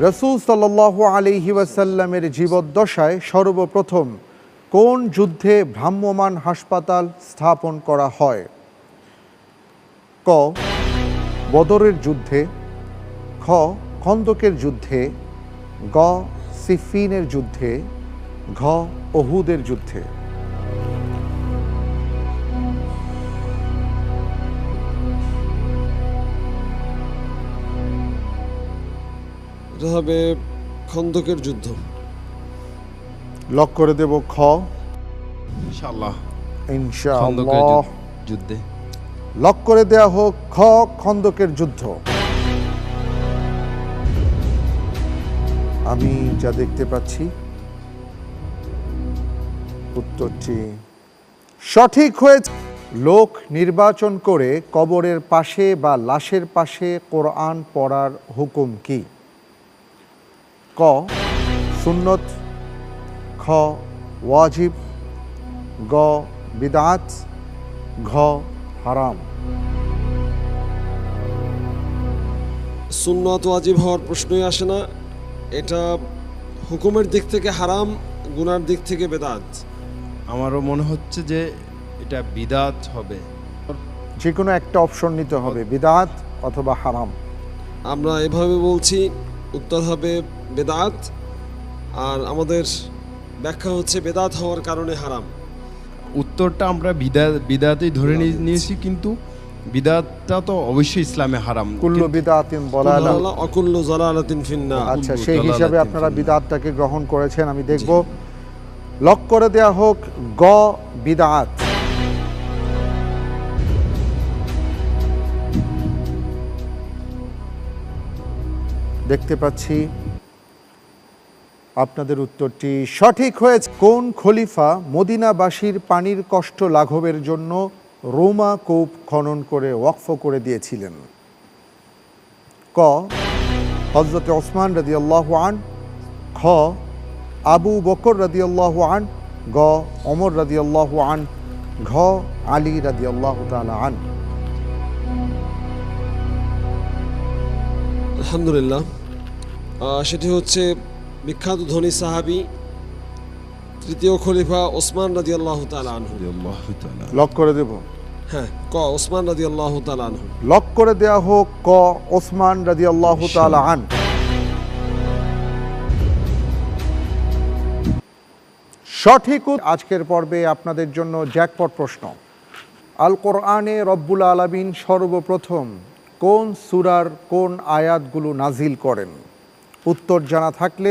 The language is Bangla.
রসুল সাল্লাহ আলিহি ওয়াসাল্লামের জীবদ্দশায় সর্বপ্রথম কোন যুদ্ধে ভ্রাম্যমাণ হাসপাতাল স্থাপন করা হয়? ক. বদরের যুদ্ধে, খ. খন্দকের যুদ্ধে, গ. সিফিনের যুদ্ধে, ঘ. অহুদের যুদ্ধে। এটা হবে খন্দকের যুদ্ধ। লক করে দেব খ। ইনশাআল্লাহ। খন্দকের ইনশাআল্লাহ যুদ্ধে। লক করে দেয়া হোক খ খন্দকের যুদ্ধ। আমি যা দেখতে পাচ্ছি উত্তরটি সঠিক হয়েছে। লোক নির্বাচন করে কবরের পাশে বা লাশের পাশে কোরআন পড়ার হুকুম কি? ক সুন্নত খ ওয়াজিব গ বিদাত ঘ হারাম। সুন্নত ওয়াজিব হওয়ার প্রশ্নই আসে না। এটা হুকুমের দিক থেকে হারাম গুনার দিক থেকে বেদাত। আমারও মনে হচ্ছে যে এটা বিদাত হবে। যে কোনো একটা অপশন নিতে হবে বিদাত অথবা হারাম। আমরা এভাবে বলছি উত্তর হবে বেদাত আর আমাদের ব্যাখ্যা হচ্ছে বেদাত হওয়ার কারণে হারাম। উত্তরটা আমরা বিদা বিদাতেই ধরে নিয়ে- নিয়েছি কিন্তু বিদাতটা তো অবশ্যই ইসলামে হারাম। কুল্লু বিদাতিন বলালা আল্লাহ অকুল্ল জালালাতিন ফিন্না আচ্ছা সেই হিসাবে আপনারা। বিদাতটাকে গ্রহণ করেছেন আমি দেখব। লক করে দেয়া হোক গ বিদাত। দেখতে পাচ্ছি। আপনাদের উত্তরটি সঠিক হয়েছে। কোন খলিফা মদিনাবাসীর পানির কষ্ট লাঘবের জন্য রোমা কূপ খনন করে ওয়াকফ করে দিয়েছিলেন? ক হজরত ওসমান আল্লাহ আন, খ, আবু বকর রদি আল্লাহ আন, গ অমর রদি আল্লাহ আন, ঘ, আলী রদি আল্লাহ আন। আলহামদুলিল্লাহ। সেটি হচ্ছে বিখ্যাত ধনী সাহাবি তৃতীয় খলিফা ওসমান রাজি আল্লাহ আনহু। রাদিয়াল্লাহু লক করে দেব? হ্যাঁ ক ওসমান রাজি আল্লাহ আনহু। লক করে দেয়া হোক ক ওসমান রদি আল্লাহ আন সঠিক আজকের পর্বে আপনাদের জন্য জ্যাকপট প্রশ্ন। আল কোরআনে রব্বুল আলামিন সর্বপ্রথম কোন সুরার কোন আয়াতগুলো নাজিল করেন? উত্তর জানা থাকলে